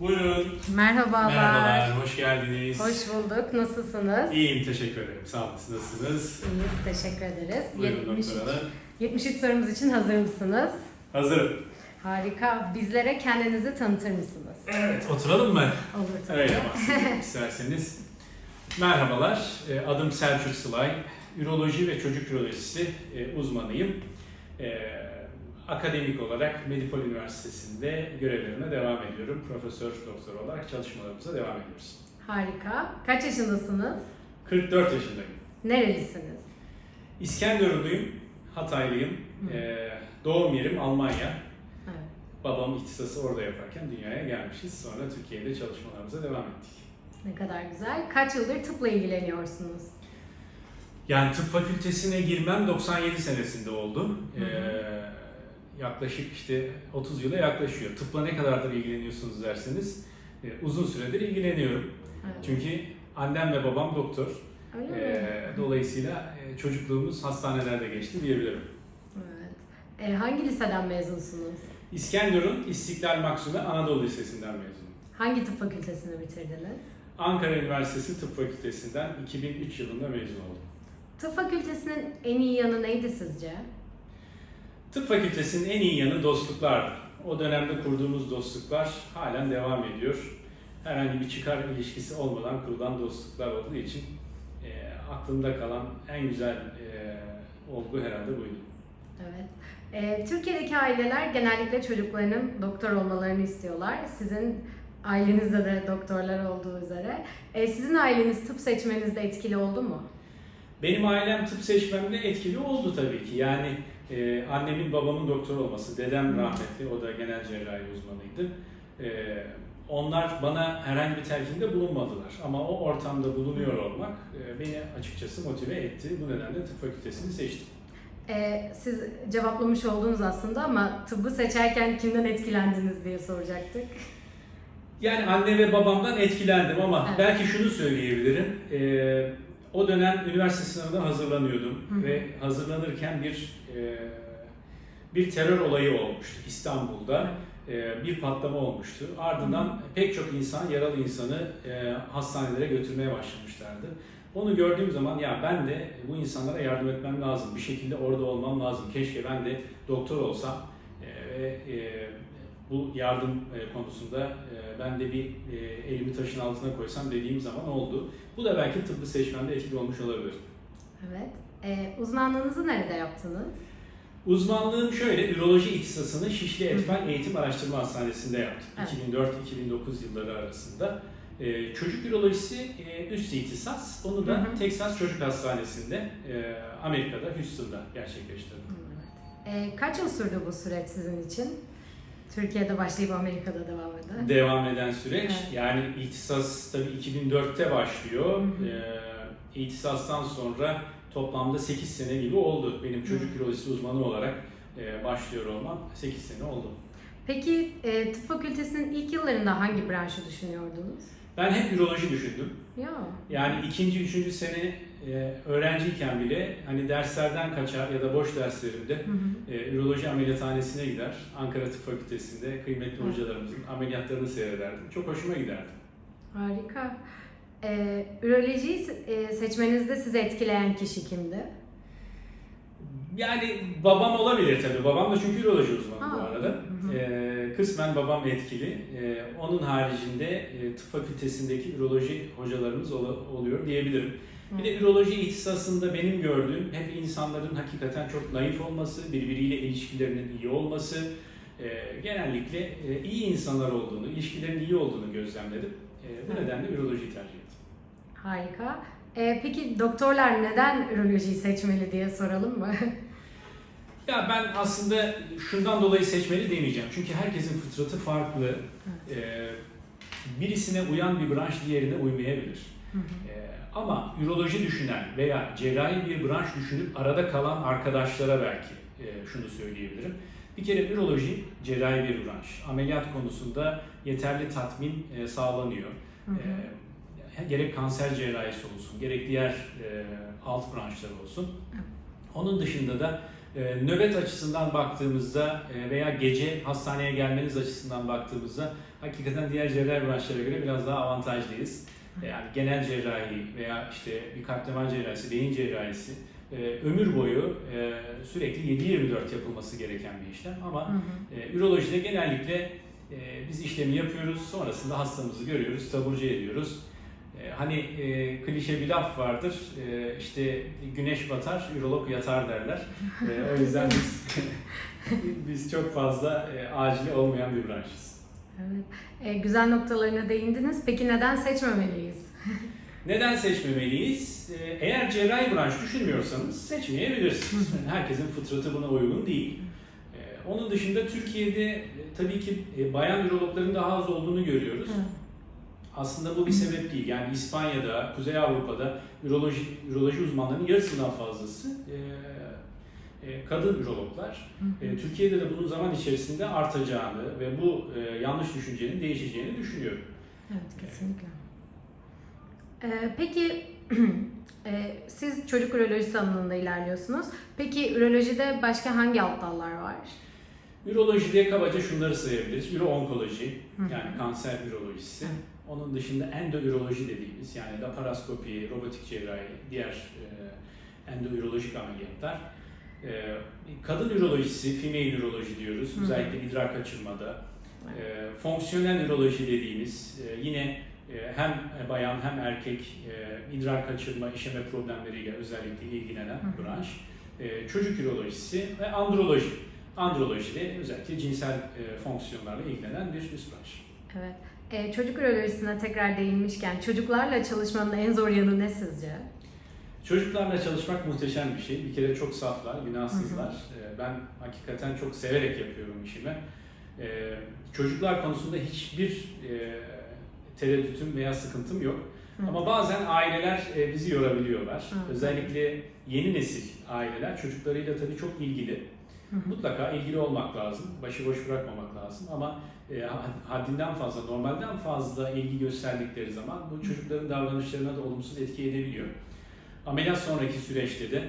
Buyurun. Merhabalar. Merhabalar, hoş geldiniz. Hoş bulduk. Nasılsınız? İyiyim, teşekkür ederim. Sağ olun, siz nasılsınız? İyiyiz. Teşekkür ederiz. Buyurun 73, doktor hanım. 73 sorumuz için hazır mısınız? Hazırım. Harika. Bizlere kendinizi tanıtır mısınız? Evet, oturalım mı? Olur tabii. Öyle bahsedeyim isterseniz. Merhabalar, e, adım Selçuk Sılay. Üroloji ve çocuk ürolojisi e, uzmanıyım. Akademik olarak Medipol Üniversitesi'nde görevlerime devam ediyorum. Profesör doktor olarak çalışmalarımıza devam ediyoruz. Harika. Kaç yaşındasınız? 44 yaşındayım. Nerelisiniz? İskenderunluyum, Hataylıyım. Hı. E, doğum yerim Almanya. Evet. Babam ihtisası orada yaparken dünyaya gelmişiz. Sonra Türkiye'de çalışmalarımıza devam ettik. Ne kadar güzel. Kaç yıldır tıpla ilgileniyorsunuz? Yani tıp fakültesine girmem 97 senesinde oldu. Hı hı. Ee, yaklaşık işte 30 yıla yaklaşıyor. Tıpla ne kadardır ilgileniyorsunuz derseniz e, uzun süredir ilgileniyorum. Evet. Çünkü annem ve babam doktor. Öyle mi? Ee, dolayısıyla e, çocukluğumuz hastanelerde geçti diyebilirim. Evet. E, hangi liseden mezunsunuz? İskenderun İstiklal Maksule Anadolu Lisesi'nden mezunum. Hangi tıp fakültesini bitirdiniz? Ankara Üniversitesi Tıp Fakültesinden 2003 yılında mezun oldum. Tıp fakültesinin en iyi yanı neydi sizce? Tıp fakültesinin en iyi yanı dostluklardı. O dönemde kurduğumuz dostluklar halen devam ediyor. Herhangi bir çıkar ilişkisi olmadan kurulan dostluklar olduğu için e, aklımda kalan en güzel e, olgu herhalde buydu. Evet. Ee, Türkiye'deki aileler genellikle çocuklarının doktor olmalarını istiyorlar. Sizin ailenizde de doktorlar olduğu üzere. Ee, sizin aileniz tıp seçmenizde etkili oldu mu? Benim ailem tıp seçmemde etkili oldu tabii ki. Yani e, annemin babamın doktor olması, dedem rahmetli, o da genel cerrahi uzmanıydı. E, onlar bana herhangi bir telkinde bulunmadılar. Ama o ortamda bulunuyor olmak e, beni açıkçası motive etti. Bu nedenle tıp fakültesini seçtim. Ee, siz cevaplamış oldunuz aslında ama tıbbı seçerken kimden etkilendiniz diye soracaktık. Yani anne ve babamdan etkilendim ama Evet. belki şunu söyleyebilirim. Ee, o dönem üniversite sınavına hazırlanıyordum Hı hı. ve hazırlanırken bir e, bir terör olayı olmuştu İstanbul'da. Ee, bir patlama olmuştu. Ardından pek çok insan, yaralı insanı e, hastanelere götürmeye başlamışlardı. Onu gördüğüm zaman ya ben de bu insanlara yardım etmem lazım. Bir şekilde orada olmam lazım. Keşke ben de doktor olsam e, ve e, bu yardım e, konusunda e, ben de bir e, elimi taşın altına koysam dediğim zaman oldu. Bu da belki tıbbı seçmemde etkili olmuş olabilir. Evet. Ee, uzmanlığınızı nerede yaptınız? Uzmanlığım şöyle, üroloji ihtisasını Şişli Etfen Eğitim Araştırma Hastanesi'nde yaptım. Evet. 2004-2009 yılları arasında. Ee, çocuk ürolojisi e, üst ihtisas, onu da Hı hı. Texas Çocuk Hastanesi'nde, e, Amerika'da, Houston'da gerçekleştirdim. Evet. Ee, kaç yıl sürdü bu süreç sizin için? Türkiye'de başlayıp Amerika'da devam eden. Devam eden süreç, Evet. yani ihtisas tabii 2004'te başlıyor. Hı hı. İhtisastan sonra toplamda 8 sene gibi oldu. Benim çocuk Hı. ürolojisi uzmanı olarak e, başlıyor olmam 8 sene oldu. Peki e, tıp fakültesinin ilk yıllarında hangi branşı düşünüyordunuz? Ben hep üroloji düşündüm. Ya. Yani ikinci, üçüncü sene e, öğrenciyken bile hani derslerden kaçar ya da boş derslerimde Hı hı. e, üroloji ameliyathanesine gider. Ankara Tıp Fakültesi'nde kıymetli Hı. hocalarımızın ameliyatlarını seyrederdim. Çok hoşuma giderdi. Harika. Ee, ürolojiyi e, seçmenizde sizi etkileyen kişi kimdi? Yani babam olabilir tabii. Babam da çünkü üroloji uzmanı bu Aa, arada. hı hı. E, kısmen babam etkili. E, onun haricinde e, tıp fakültesindeki üroloji hocalarımız ola- oluyor diyebilirim. Bir de üroloji ihtisasında benim gördüğüm hep insanların hakikaten çok naif olması, birbiriyle ilişkilerinin iyi olması, e, genellikle e, iyi insanlar olduğunu, ilişkilerin iyi olduğunu gözlemledim. E, bu nedenle ürolojiyi tercih ettim. Harika. Ee, peki doktorlar neden ürolojiyi seçmeli diye soralım mı? Ya ben aslında şundan dolayı seçmeli demeyeceğim. Çünkü herkesin fıtratı farklı. E, birisine uyan bir branş diğerine uymayabilir. Hı hı. Ee, ama üroloji düşünen veya cerrahi bir branş düşünüp arada kalan arkadaşlara belki e, şunu söyleyebilirim. Bir kere üroloji cerrahi bir branş. Ameliyat konusunda yeterli tatmin e, sağlanıyor. Hı hı. Ee, gerek kanser cerrahisi olsun, gerek diğer e, alt branşlar olsun. Onun dışında da E, nöbet açısından baktığımızda e, veya gece hastaneye gelmeniz açısından baktığımızda hakikaten diğer cerrahi branşlara göre biraz daha avantajlıyız. E, Yani genel cerrahi veya işte bir kalp damar cerrahisi, beyin cerrahisi e, ömür boyu e, sürekli 7-24 yapılması gereken bir işlem ama Hı hı. e, ürolojide genellikle e, biz işlemi yapıyoruz, sonrasında hastamızı görüyoruz, taburcu ediyoruz. E, hani e, klişe bir laf vardır, e, işte güneş batar, ürolog yatar derler. E, o yüzden biz, biz çok fazla e, acili olmayan bir branşız. Evet. E, güzel noktalarına değindiniz. Peki neden seçmemeliyiz? Neden seçmemeliyiz? E, eğer cerrahi branş düşünmüyorsanız seçmeyebilirsiniz. Herkesin fıtratı buna uygun değil. E, onun dışında Türkiye'de e, tabii ki e, bayan ürologların daha az olduğunu görüyoruz. Aslında bu bir sebep değil. Yani İspanya'da, Kuzey Avrupa'da üroloji, üroloji uzmanlarının yarısından fazlası e, e, kadın ürologlar. Hı hı. E, Türkiye'de de bunun zaman içerisinde artacağını ve bu e, yanlış düşüncenin değişeceğini düşünüyorum. Evet, kesinlikle. Ee, peki e, siz çocuk ürolojisi alanında ilerliyorsunuz. Peki ürolojide başka hangi alt dallar var? Ürolojide kabaca şunları sayabiliriz. Üroonkoloji, Hı hı. yani kanser ürolojisi. Evet. Onun dışında endoüroloji dediğimiz yani laparoskopi, robotik cerrahi, diğer e, endoürolojik ameliyatlar. E, kadın ürolojisi, female üroloji diyoruz. Hı. Özellikle idrar kaçırmada. E, fonksiyonel üroloji dediğimiz e, yine e, hem bayan hem erkek e, idrar kaçırma, işeme problemleriyle özellikle ilgilenen Hı hı. branş. E, çocuk ürolojisi ve androloji. Androloji de özellikle cinsel e, fonksiyonlarla ilgilenen bir üst branş. Evet. Ee, çocuk ürolojisine tekrar değinmişken çocuklarla çalışmanın en zor yanı ne sizce? Çocuklarla çalışmak muhteşem bir şey. Bir kere çok saflar, günahsızlar. Ee, Ben hakikaten çok severek yapıyorum işimi. Ee, Çocuklar konusunda hiçbir e, tereddütüm veya sıkıntım yok. Hı. Ama bazen aileler e, bizi yorabiliyorlar. Hı. Özellikle yeni nesil aileler çocuklarıyla tabii çok ilgili. Hı hı. Mutlaka ilgili olmak lazım, başıboş bırakmamak lazım ama e, haddinden fazla, normalden fazla ilgi gösterdikleri zaman bu çocukların davranışlarına da olumsuz etki edebiliyor. Ameliyat sonraki süreçte de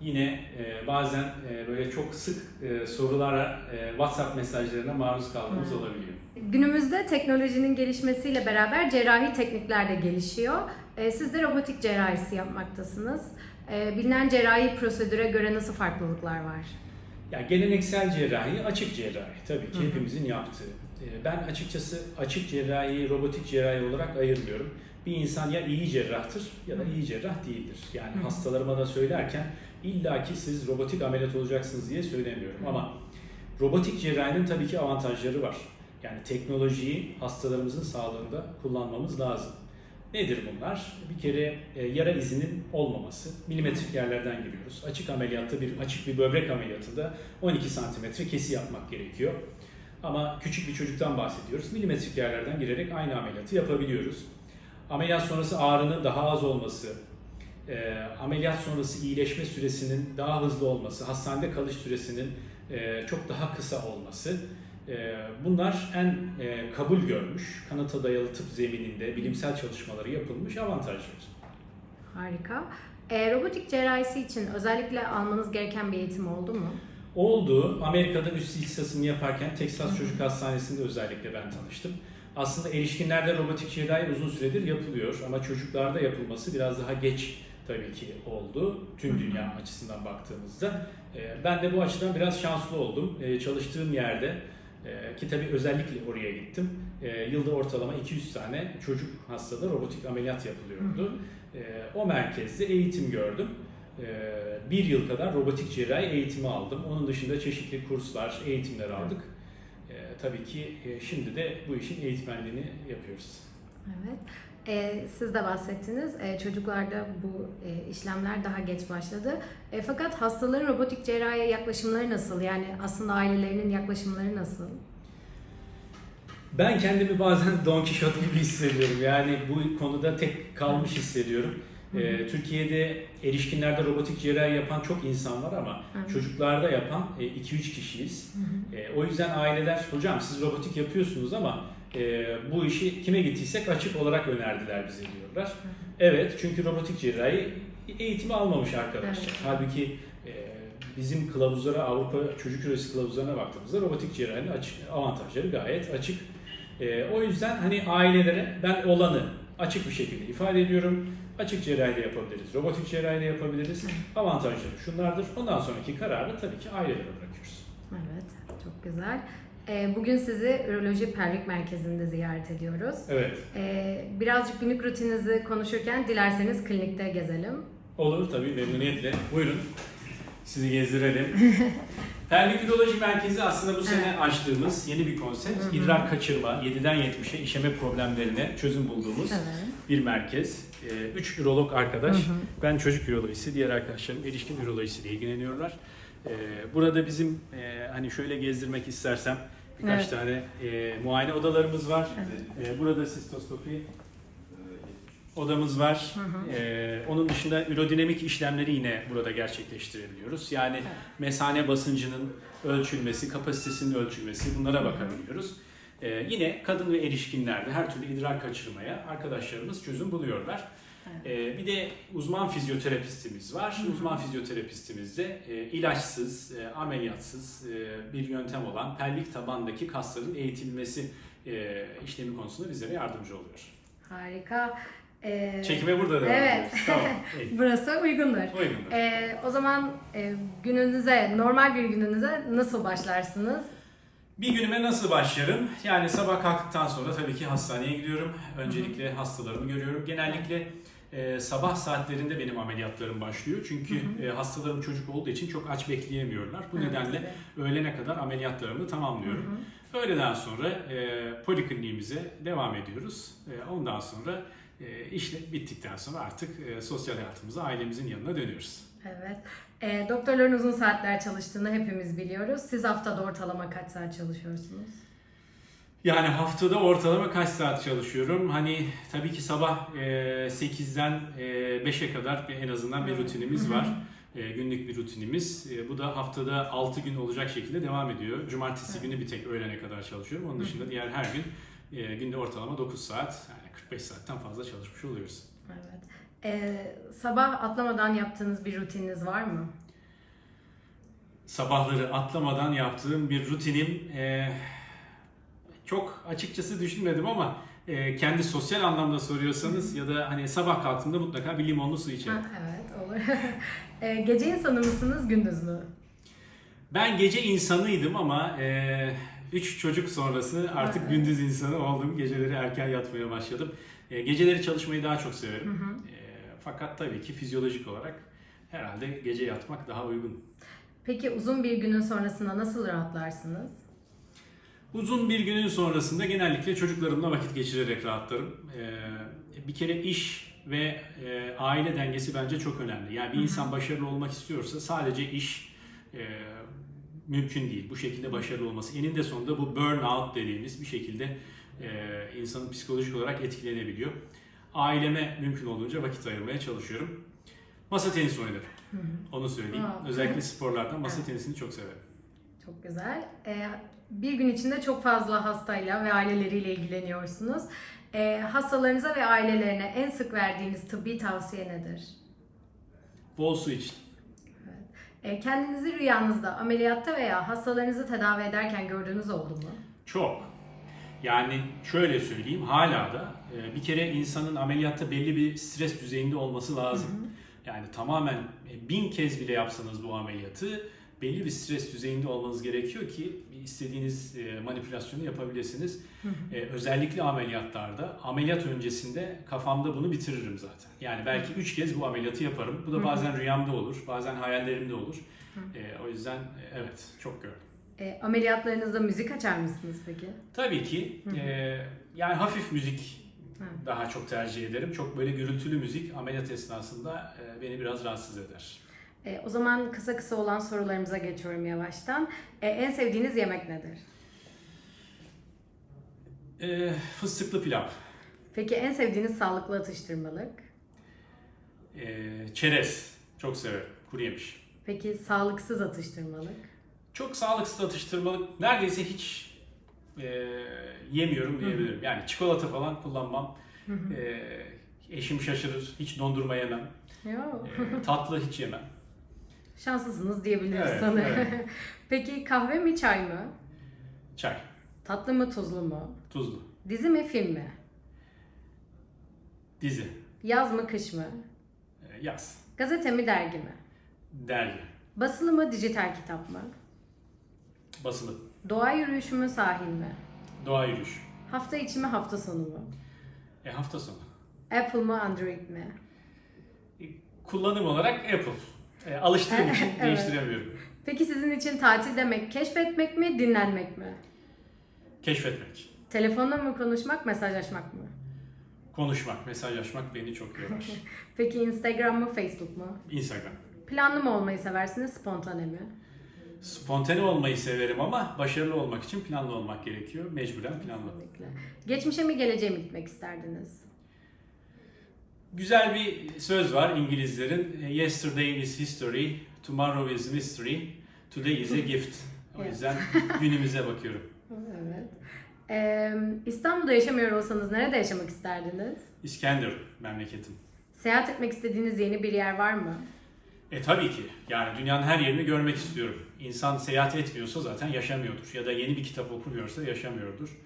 yine e, bazen e, böyle çok sık e, sorulara, e, WhatsApp mesajlarına maruz kaldığımız Hı. olabiliyor. Günümüzde teknolojinin gelişmesiyle beraber cerrahi teknikler de gelişiyor. Ee, Siz de robotik cerrahisi yapmaktasınız. Ee, Bilinen cerrahi prosedüre göre nasıl farklılıklar var? Ya geleneksel cerrahi, açık cerrahi tabii ki hepimizin yaptığı. Ee, Ben açıkçası açık cerrahi, robotik cerrahi olarak ayırmıyorum. Bir insan ya iyi cerrahtır ya da iyi cerrah değildir. Yani Hı. hastalarıma da söylerken illaki siz robotik ameliyat olacaksınız diye söylemiyorum. Hı. Ama robotik cerrahinin tabii ki avantajları var. Yani teknolojiyi hastalarımızın sağlığında kullanmamız lazım. Nedir bunlar? Bir kere e, yara izinin olmaması. Milimetrik yerlerden giriyoruz. Açık ameliyatta bir açık bir böbrek ameliyatında 12 santimetre kesi yapmak gerekiyor. Ama küçük bir çocuktan bahsediyoruz. Milimetrik yerlerden girerek aynı ameliyatı yapabiliyoruz. Ameliyat sonrası ağrının daha az olması, e, ameliyat sonrası iyileşme süresinin daha hızlı olması, hastanede kalış süresinin e, çok daha kısa olması. e, bunlar en e, kabul görmüş, kanıta dayalı tıp zemininde bilimsel çalışmaları yapılmış avantajlar. Harika. Ee, robotik cerrahisi için özellikle almanız gereken bir eğitim oldu mu? Oldu. Amerika'da üst lisasını yaparken Texas. Çocuk Hastanesi'nde özellikle ben tanıştım. Aslında erişkinlerde robotik cerrahi uzun süredir yapılıyor ama çocuklarda yapılması biraz daha geç tabii ki oldu tüm dünya açısından baktığımızda. Ee, Ben de bu açıdan biraz şanslı oldum. Ee, Çalıştığım yerde e, ki tabii özellikle oraya gittim. Ee, Yılda ortalama 200 tane çocuk hastada robotik ameliyat yapılıyordu. O merkezde eğitim gördüm. Ee, Bir yıl kadar robotik cerrahi eğitimi aldım. Onun dışında çeşitli kurslar, eğitimler aldık. Ee, Tabii ki e, şimdi de bu işin eğitmenliğini yapıyoruz. Evet. Ee, siz de bahsettiniz. Ee, çocuklarda bu e, işlemler daha geç başladı. E, fakat hastaların robotik cerrahiye yaklaşımları nasıl? Yani aslında ailelerinin yaklaşımları nasıl? Ben kendimi bazen Don Quixote gibi hissediyorum. Yani bu konuda tek kalmış hissediyorum. Ee, Türkiye'de erişkinlerde robotik cerrahi yapan çok insan var ama Evet. çocuklarda yapan 2-3 kişiyiz. Hı hı. E, o yüzden aileler, hocam siz robotik yapıyorsunuz ama e, bu işi kime gittiysek açık olarak önerdiler bize diyorlar. Evet, çünkü robotik cerrahi eğitimi almamış arkadaşlar. Evet. Halbuki e, bizim kılavuzlara, Avrupa Çocuk Ürolojisi kılavuzlarına baktığımızda robotik cerrahinin açık, avantajları gayet açık. Ee, o yüzden hani ailelere ben olanı açık bir şekilde ifade ediyorum. Açık cerrahi de yapabiliriz, robotik cerrahi de yapabiliriz. Avantajları şunlardır. Ondan sonraki kararı tabii ki ailelere bırakıyoruz. Evet, çok güzel. Ee, bugün sizi Üroloji Pervik Merkezi'nde ziyaret ediyoruz. Evet. Ee, birazcık günlük rutininizi konuşurken dilerseniz klinikte gezelim. Olur tabii memnuniyetle. Buyurun. Sizi gezdirelim. Pelvik Üroloji Merkezi aslında bu sene Evet. açtığımız yeni bir konsept. Hı hı. İdrar kaçırma, 7'den 70'e işeme problemlerine çözüm bulduğumuz Evet. bir merkez. 3 ürolog arkadaş. Hı hı. Ben çocuk ürolojisi, diğer arkadaşlarım erişkin ürolojisiyle ilgileniyorlar. Ee, Burada bizim e, hani şöyle gezdirmek istersem birkaç Evet. tane e, muayene odalarımız var. Evet. Ee, Burada sistoskopi odamız var. Hı hı. Ee, onun dışında ürodinamik işlemleri yine burada gerçekleştirebiliyoruz. Yani mesane basıncının ölçülmesi, kapasitesinin ölçülmesi bunlara bakabiliyoruz. Ee, yine kadın ve erişkinlerde her türlü idrar kaçırmaya arkadaşlarımız çözüm buluyorlar. Ee, bir de uzman fizyoterapistimiz var. Hı hı. Uzman fizyoterapistimiz de e, ilaçsız, e, ameliyatsız e, bir yöntem olan pelvik tabandaki kasların eğitilmesi e, işlemi konusunda bizlere yardımcı oluyor. Harika. Ee, Çekime burada devam Evet. ediyoruz. Tamam. iyi. Burası uygundur. Uygundur. Ee, o zaman e, gününüze, normal bir gününüze nasıl başlarsınız? Bir günüme nasıl başlarım? Yani sabah kalktıktan sonra tabii ki hastaneye gidiyorum. Öncelikle hastalarımı görüyorum. Genellikle e, sabah saatlerinde benim ameliyatlarım başlıyor. Çünkü Hı e, hastalarım çocuk olduğu için çok aç bekleyemiyorlar. Bu Evet, nedenle öğlene kadar ameliyatlarımı Hı tamamlıyorum. hı. Öğleden sonra e, polikliniğimize devam ediyoruz. E, ondan sonra e, işle bittikten sonra artık e, sosyal hayatımıza ailemizin yanına dönüyoruz. Evet. Ee, doktorların uzun saatler çalıştığını hepimiz biliyoruz. Siz haftada ortalama kaç saat çalışıyorsunuz? Yani haftada ortalama kaç saat çalışıyorum? Hani tabii ki sabah e, 8'den e, 5'e kadar en azından bir rutinimiz var. E, günlük bir rutinimiz. E, bu da haftada 6 gün olacak şekilde devam ediyor. Cumartesi günü bir tek öğlene kadar çalışıyorum. Onun dışında diğer her gün e, günde ortalama 9 saat yani 45 saatten fazla çalışmış oluyoruz. Ee, sabah atlamadan yaptığınız bir rutininiz var mı? Sabahları atlamadan yaptığım bir rutinim e, çok açıkçası düşünmedim ama e, kendi sosyal anlamda soruyorsanız ya da hani sabah kalktığımda mutlaka bir limonlu su içerim. Ha, evet olur. Ee, gece insanı mısınız gündüz mü? Ben gece insanıydım ama 3 çocuk sonrası artık Evet. gündüz insanı oldum. Geceleri erken yatmaya başladım. E, geceleri çalışmayı daha çok Hı severim. hı. E, fakat tabii ki fizyolojik olarak herhalde gece yatmak daha uygun. Peki uzun bir günün sonrasında nasıl rahatlarsınız? Uzun bir günün sonrasında genellikle çocuklarımla vakit geçirerek rahatlarım. Ee, bir kere iş ve e, aile dengesi bence çok önemli. Yani bir insan başarılı olmak istiyorsa sadece iş e, mümkün değil. Bu şekilde başarılı olması. Eninde sonunda bu burnout dediğimiz bir şekilde e, insanın psikolojik olarak etkilenebiliyor. Aileme mümkün olduğunca vakit ayırmaya çalışıyorum. Masa tenisi oynarım. Hı hı. Onu söyleyeyim. Aa. Özellikle sporlardan masa Evet. tenisini çok severim. Çok güzel. Ee, bir gün içinde çok fazla hastayla ve aileleriyle ilgileniyorsunuz. Ee, hastalarınıza ve ailelerine en sık verdiğiniz tıbbi tavsiye nedir? Bol su için. Ee, kendinizi rüyanızda, ameliyatta veya hastalarınızı tedavi ederken gördüğünüz oldu mu? Çok. Yani şöyle söyleyeyim hala da bir kere insanın ameliyatta belli bir stres düzeyinde olması lazım. Yani tamamen e, bin kez bile yapsanız bu ameliyatı belli bir stres düzeyinde olmanız gerekiyor ki istediğiniz e, manipülasyonu yapabilirsiniz. Hı hı. E, özellikle ameliyatlarda ameliyat öncesinde kafamda bunu bitiririm zaten. Yani belki üç kez bu ameliyatı yaparım. Bu Hı hı. da bazen rüyamda olur, bazen hayallerimde olur. Hı. E, o yüzden e, evet çok gördüm. Ee, ameliyatlarınızda müzik açar mısınız peki? Tabii ki Hı hı. e, yani hafif müzik Hı. daha çok tercih ederim. Çok böyle gürültülü müzik ameliyat esnasında e, beni biraz rahatsız eder. Ee, o zaman kısa kısa olan sorularımıza geçiyorum yavaştan. Ee, en sevdiğiniz yemek nedir? E, fıstıklı pilav, Peki en sevdiğiniz sağlıklı atıştırmalık? e, çerez çok severim, kuru yemiş. Peki sağlıksız atıştırmalık? Çok sağlıksız atıştırmalık neredeyse hiç e, yemiyorum diyebilirim. Yani çikolata falan kullanmam. E, eşim şaşırır, hiç dondurma yemem. E, tatlı hiç yemem. Şanslısınız diyebiliriz Evet, sanırım. evet. Peki kahve mi çay mı? Çay, Tatlı mı tuzlu mu? tuzlu, Dizi mi film mi? dizi, Yaz mı kış mı? e, yaz, Gazete mi dergi mi? dergi, Basılı mı dijital kitap mı? basılı, Doğa yürüyüşü mü sahil mi? doğa yürüyüş, Hafta içi mi hafta sonu mu? e, hafta sonu. Apple mı Android mi? E, kullanım olarak Apple. E, alıştığım için Evet. değiştiremiyorum. Peki sizin için tatil demek keşfetmek mi dinlenmek mi? Keşfetmek, Telefonla mı konuşmak mesajlaşmak mı? konuşmak, mesajlaşmak beni çok yorar. Peki Instagram mı Facebook mu? Instagram. Planlı mı olmayı seversiniz spontane mi? Spontane olmayı severim ama başarılı olmak için planlı olmak gerekiyor. Mecburen planlı. Kesinlikle. Geçmişe mi geleceğe mi gitmek isterdiniz? Güzel bir söz var İngilizlerin. Yesterday is history, tomorrow is mystery, today is a gift. O yüzden günümüze bakıyorum. Evet. Ee, İstanbul'da yaşamıyor olsanız nerede yaşamak isterdiniz? İskenderun memleketim. Seyahat etmek istediğiniz yeni bir yer var mı? E tabii ki. Yani dünyanın her yerini görmek istiyorum. İnsan seyahat etmiyorsa zaten yaşamıyordur. Ya da yeni bir kitap okumuyorsa yaşamıyordur.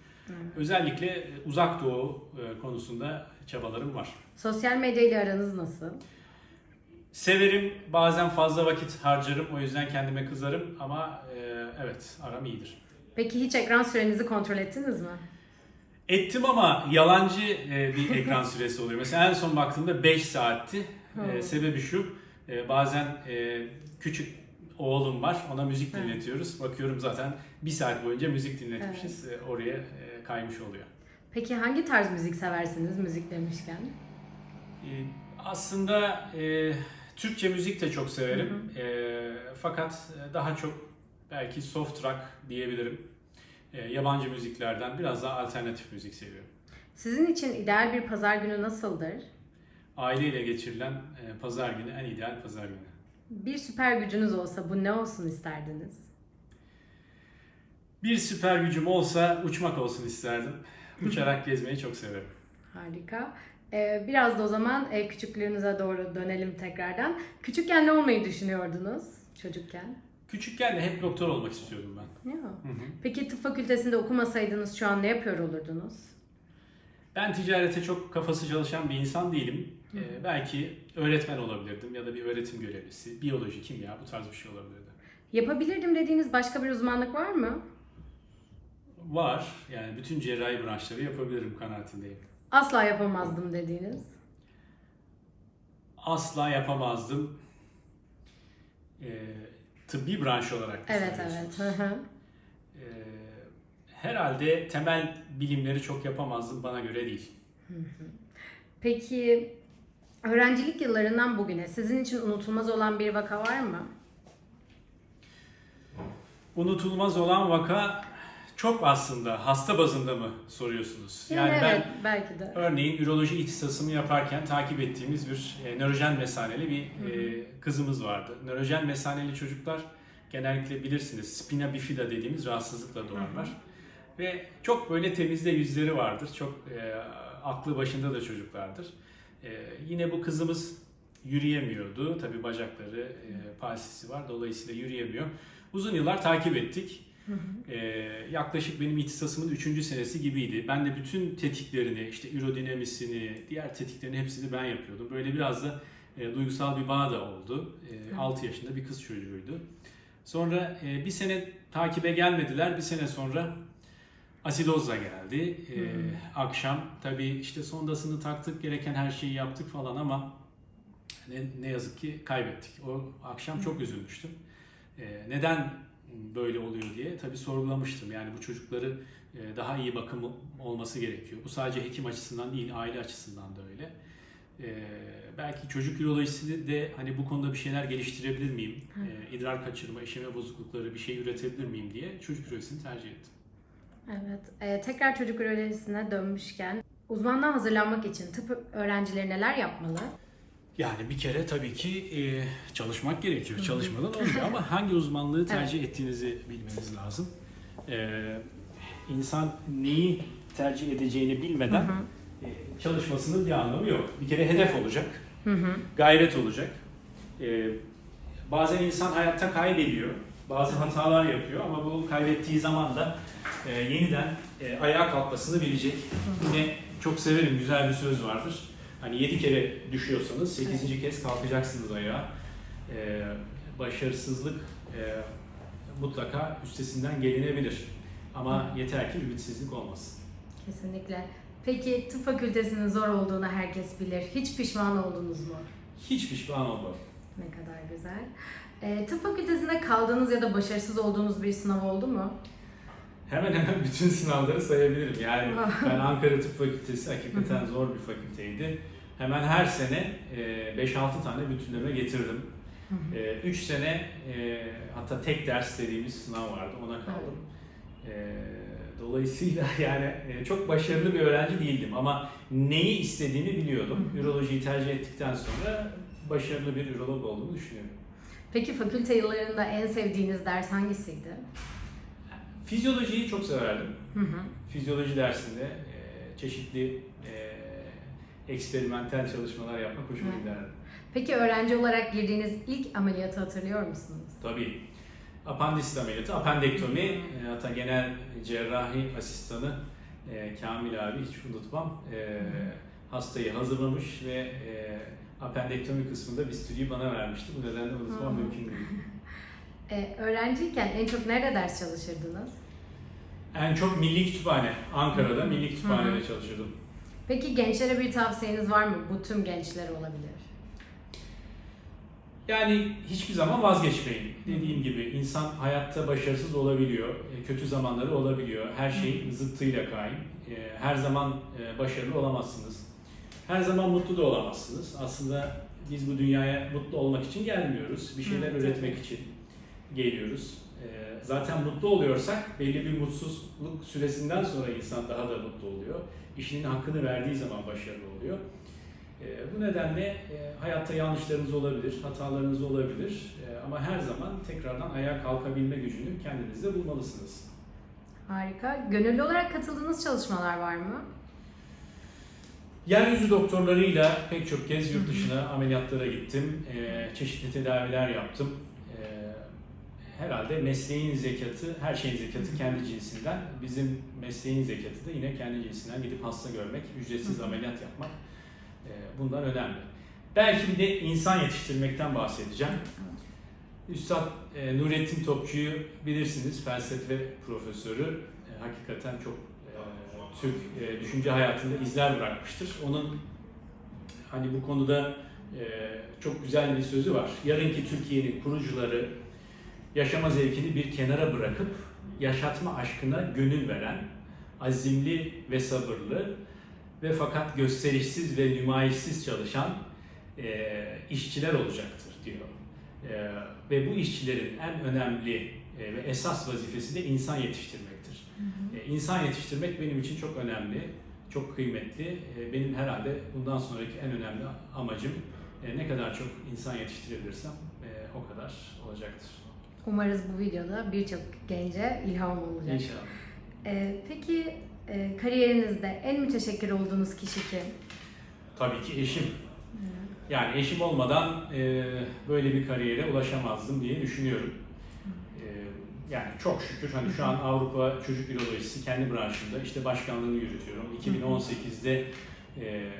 Özellikle e, uzak doğu e, konusunda çabalarım var. Sosyal medya ile aranız nasıl? Severim, bazen fazla vakit harcarım. O yüzden kendime kızarım ama e, evet aram iyidir. Peki hiç ekran sürenizi kontrol ettiniz mi? Ettim ama yalancı e, bir ekran süresi oluyor. Mesela en son baktığımda 5 saatti. E, sebebi şu, e, bazen e, küçük oğlum var, ona müzik Evet. dinletiyoruz. Bakıyorum zaten bir saat boyunca müzik dinletmişiz. E, oraya e, kaymış oluyor. Peki hangi tarz müzik seversiniz müzik demişken? E, aslında e, Türkçe müzik de çok severim. E, fakat e, daha çok belki soft rock diyebilirim. E, yabancı müziklerden biraz daha alternatif müzik seviyorum. Sizin için ideal bir pazar günü nasıldır? Aileyle geçirilen e, pazar günü en ideal pazar günü. Bir süper gücünüz olsa bu ne olsun isterdiniz? Bir süper gücüm olsa uçmak olsun isterdim. Uçarak gezmeyi çok severim. Harika. Ee, biraz da o zaman e, küçüklüğünüze doğru dönelim tekrardan. Küçükken ne olmayı düşünüyordunuz çocukken? Küçükken de hep doktor olmak istiyordum ben. Ya. Hı hı. Peki tıp fakültesinde okumasaydınız şu an ne yapıyor olurdunuz? Ben ticarete çok kafası çalışan bir insan değilim. Ee, belki öğretmen olabilirdim ya da bir öğretim görevlisi, biyoloji, kimya bu tarz bir şey olabilirdi. Yapabilirdim dediğiniz başka bir uzmanlık var mı? Var. Yani bütün cerrahi branşları yapabilirim kanaatindeyim. Asla yapamazdım dediğiniz. Asla yapamazdım. Ee, tıbbi branş olarak Evet evet. hı. Ee, herhalde temel bilimleri çok yapamazdım bana göre değil. Peki öğrencilik yıllarından bugüne sizin için unutulmaz olan bir vaka var mı? Unutulmaz olan vaka çok aslında hasta bazında mı soruyorsunuz? Yani, Yani ben evet belki de. örneğin üroloji ihtisasımı yaparken takip ettiğimiz bir e, nörojen mesaneli bir e, kızımız vardı. Nörojen mesaneli çocuklar genellikle bilirsiniz spina bifida dediğimiz rahatsızlıkla doğarlar. Ve çok böyle temizde yüzleri vardır. Çok e, aklı başında da çocuklardır. E, yine bu kızımız yürüyemiyordu. Tabii bacakları e, palsisi var. Dolayısıyla yürüyemiyor. Uzun yıllar takip ettik. Ee, yaklaşık benim ihtisasımın 3. senesi gibiydi. Ben de bütün tetiklerini, işte ürodinamisini, diğer tetiklerini hepsini ben yapıyordum. Böyle biraz da e, duygusal bir bağ da oldu. E, 6 yaşında bir kız çocuğuydu. Sonra e, bir sene takibe gelmediler. Bir sene sonra asidozla geldi. E, Akşam tabii işte sondasını taktık, gereken her şeyi yaptık falan ama ne, ne yazık ki kaybettik. O akşam çok üzülmüştüm. E, neden böyle oluyor diye tabii sorgulamıştım. Yani bu çocukları e, daha iyi bakım olması gerekiyor. Bu sadece hekim açısından değil, aile açısından da öyle. E, belki çocuk ürolojisi de hani bu konuda bir şeyler geliştirebilir miyim? E, idrar kaçırma, işeme bozuklukları bir şey üretebilir miyim diye çocuk ürolojisini tercih ettim. Evet. Ee, tekrar çocuk ürolojisine dönmüşken uzmanlığa hazırlanmak için tıp öğrencileri neler yapmalı? Yani bir kere tabii ki e, çalışmak gerekiyor. Çalışmadan olmuyor ama hangi uzmanlığı tercih ettiğinizi bilmeniz lazım. E, insan neyi tercih edeceğini bilmeden e, çalışmasının bir anlamı yok. Bir kere hedef olacak, Hı hı. gayret olacak. E, bazen insan hayatta kaybediyor, bazı hatalar yapıyor ama bu kaybettiği zaman da e, yeniden e, ayağa kalkmasını bilecek. Yine çok severim, güzel bir söz vardır. Hani yedi kere düşüyorsanız sekizinci kez kalkacaksınız ayağa. E, başarısızlık e, mutlaka üstesinden gelinebilir. Ama yeter ki ümitsizlik olmasın. Kesinlikle. Peki tıp fakültesinin zor olduğunu herkes bilir. Hiç pişman oldunuz mu? Hiç pişman olmadım. Ne kadar güzel. Ee, tıp fakültesinde kaldığınız ya da başarısız olduğunuz bir sınav oldu mu? Hemen hemen bütün sınavları sayabilirim. Yani Ah. ben Ankara Tıp Fakültesi hakikaten zor bir fakülteydi. Hemen her sene e, 5-6 tane bütünleme getirdim. 3 sene e, hatta tek ders dediğimiz sınav vardı ona kaldım. E, Dolayısıyla yani e, çok başarılı bir öğrenci değildim ama neyi istediğimi biliyordum. Ürolojiyi tercih ettikten sonra başarılı bir ürolog olduğumu düşünüyorum. Peki fakülte yıllarında en sevdiğiniz ders hangisiydi? Fizyolojiyi çok severdim. Hı hı. Fizyoloji dersinde e, çeşitli e, eksperimental çalışmalar yapmak hoşuma giderdi. Peki öğrenci olarak girdiğiniz ilk ameliyatı hatırlıyor musunuz? Tabii. Apandisit ameliyatı, apendektomi, e, hatta genel cerrahi asistanı e, Kamil abi hiç unutmam. E, hastayı hazırlamış ve e, apendektomi kısmında bistüriyi bana vermişti. Bu nedenle unutmam mümkün değil. Ee, öğrenciyken en çok nerede ders çalışırdınız? En çok Milli Kütüphane, Ankara'da Hı. Milli Kütüphane'de Hı. çalışıyordum. Peki gençlere bir tavsiyeniz var mı? Bu tüm gençlere olabilir. Yani hiçbir zaman vazgeçmeyin. Dediğim gibi insan hayatta başarısız olabiliyor, e, kötü zamanları olabiliyor. Her şey zıttıyla kaim. E, Her zaman e, başarılı olamazsınız. Her zaman mutlu da olamazsınız. Aslında biz bu dünyaya mutlu olmak için gelmiyoruz. Bir şeyler Evet. üretmek için geliyoruz. E, Zaten mutlu oluyorsak belli bir mutsuzluk süresinden sonra insan daha da mutlu oluyor. İşinin hakkını verdiği zaman başarılı oluyor. E, bu nedenle e, hayatta yanlışlarınız olabilir, hatalarınız olabilir E, ama her zaman tekrardan ayağa kalkabilme gücünü kendinizde bulmalısınız. Harika. Gönüllü olarak katıldığınız çalışmalar var mı? Yeryüzü doktorlarıyla pek çok kez yurt dışına ameliyatlara gittim, E, çeşitli tedaviler yaptım. E, herhalde mesleğin zekatı, her şeyin zekatı kendi cinsinden. Bizim mesleğin zekatı da yine kendi cinsinden gidip hasta görmek, ücretsiz ameliyat yapmak e, bundan önemli. Belki bir de insan yetiştirmekten bahsedeceğim. Üstad e, Nurettin Topçu'yu bilirsiniz, felsefe profesörü. E, hakikaten çok Türk e, düşünce hayatında izler bırakmıştır. Onun hani bu konuda e, çok güzel bir sözü var. Yarınki Türkiye'nin kurucuları yaşama zevkini bir kenara bırakıp yaşatma aşkına gönül veren, azimli ve sabırlı ve fakat gösterişsiz ve nümayişsiz çalışan e, işçiler olacaktır diyor. E, ve bu işçilerin en önemli e, ve esas vazifesi de insan yetiştirmektir. E, insan yetiştirmek benim için çok önemli, çok kıymetli. E, benim herhalde bundan sonraki en önemli amacım e, ne kadar çok insan yetiştirebilirsem e, o kadar olacaktır. Umarız bu videoda birçok gence ilham olacak. İnşallah. Ee, peki kariyerinizde en müteşekkir olduğunuz kişi kim? Tabii ki eşim. Yani eşim olmadan e, böyle bir kariyere ulaşamazdım diye düşünüyorum. E, yani çok şükür hani şu an Avrupa Çocuk Ürolojisi kendi branşında işte başkanlığını yürütüyorum. 2018'de e,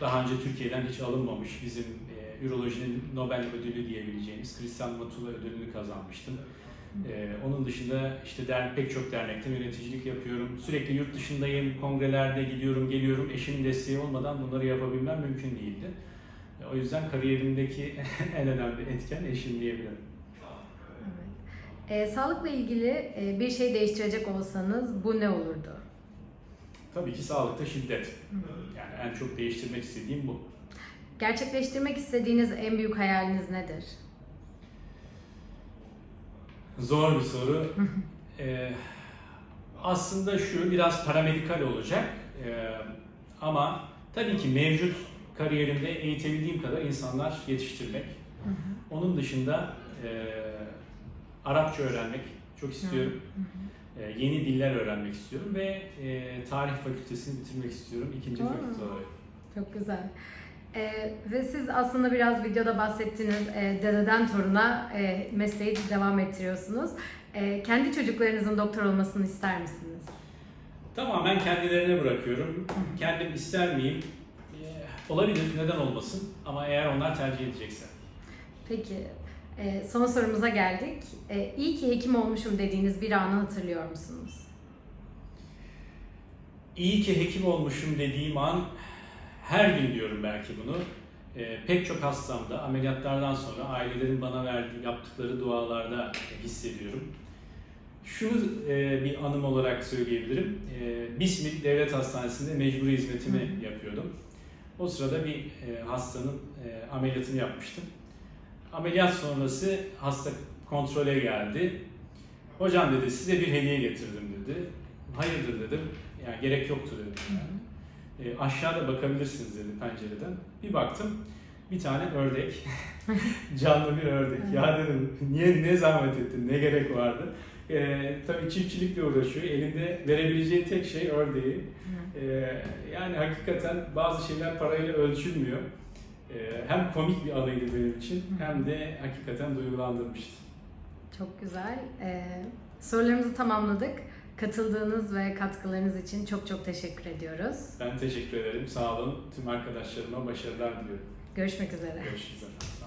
daha önce Türkiye'den hiç alınmamış bizim e, ürolojinin Nobel ödülü diyebileceğimiz Christian Matula ödülünü kazanmıştım. Ee, onun dışında işte der, pek çok dernekte yöneticilik yapıyorum. Sürekli yurt dışındayım, kongrelerde gidiyorum, geliyorum. Eşimin desteği olmadan bunları yapabilmem mümkün değildi. E, O yüzden kariyerimdeki en önemli etken eşim diyebilirim. Ee, sağlıkla ilgili e, bir şey değiştirecek olsanız bu ne olurdu? Tabii ki sağlıkta şiddet. Yani en çok değiştirmek istediğim bu. Gerçekleştirmek istediğiniz en büyük hayaliniz nedir? Zor bir soru. Ee, aslında şu biraz paramedikal olacak. Ee, ama tabii ki mevcut kariyerimde eğitebildiğim kadar insanlar yetiştirmek. Onun dışında e, Arapça öğrenmek çok istiyorum. E, yeni diller öğrenmek istiyorum ve e, tarih fakültesini bitirmek istiyorum ikinci Aa. fakülte olarak. Çok güzel. Ee, ve siz aslında biraz videoda bahsettiğiniz e, dededen toruna e, mesleği devam ettiriyorsunuz. E, kendi çocuklarınızın doktor olmasını ister misiniz? Tamamen kendilerine bırakıyorum. Kendim ister miyim? Ee, olabilir, neden olmasın? Ama eğer onlar tercih edecekse. Peki, e, son sorumuza geldik. E, iyi ki hekim olmuşum dediğiniz bir anı hatırlıyor musunuz? İyi ki hekim olmuşum dediğim an her gün diyorum belki bunu. Ee, pek çok hastamda ameliyatlardan sonra ailelerin bana verdiği yaptıkları dualarda hissediyorum. Şunu e, bir anım olarak söyleyebilirim. E, Bismil Devlet Hastanesi'nde mecburi hizmetimi Hı. yapıyordum. O sırada bir e, hastanın e, ameliyatını yapmıştım. Ameliyat sonrası hasta kontrole geldi. Hocam dedi size bir hediye getirdim dedi. Hayırdır dedim. Yani gerek yoktu dedim. Yani. E, aşağıda bakabilirsiniz dedi pencereden. Bir baktım bir tane ördek. Canlı bir ördek. Ya dedim niye ne zahmet ettin ne gerek vardı. E, tabii çiftçilikle uğraşıyor. Elinde verebileceği tek şey ördeği. E, yani hakikaten bazı şeyler parayla ölçülmüyor. E, hem komik bir anıydı benim için hem de hakikaten duygulandırmıştı. Çok güzel. E, sorularımızı tamamladık. Katıldığınız ve katkılarınız için çok çok teşekkür ediyoruz. Ben teşekkür ederim. Sağ olun. Tüm arkadaşlarıma başarılar diliyorum. Görüşmek üzere. Görüşürüz efendim.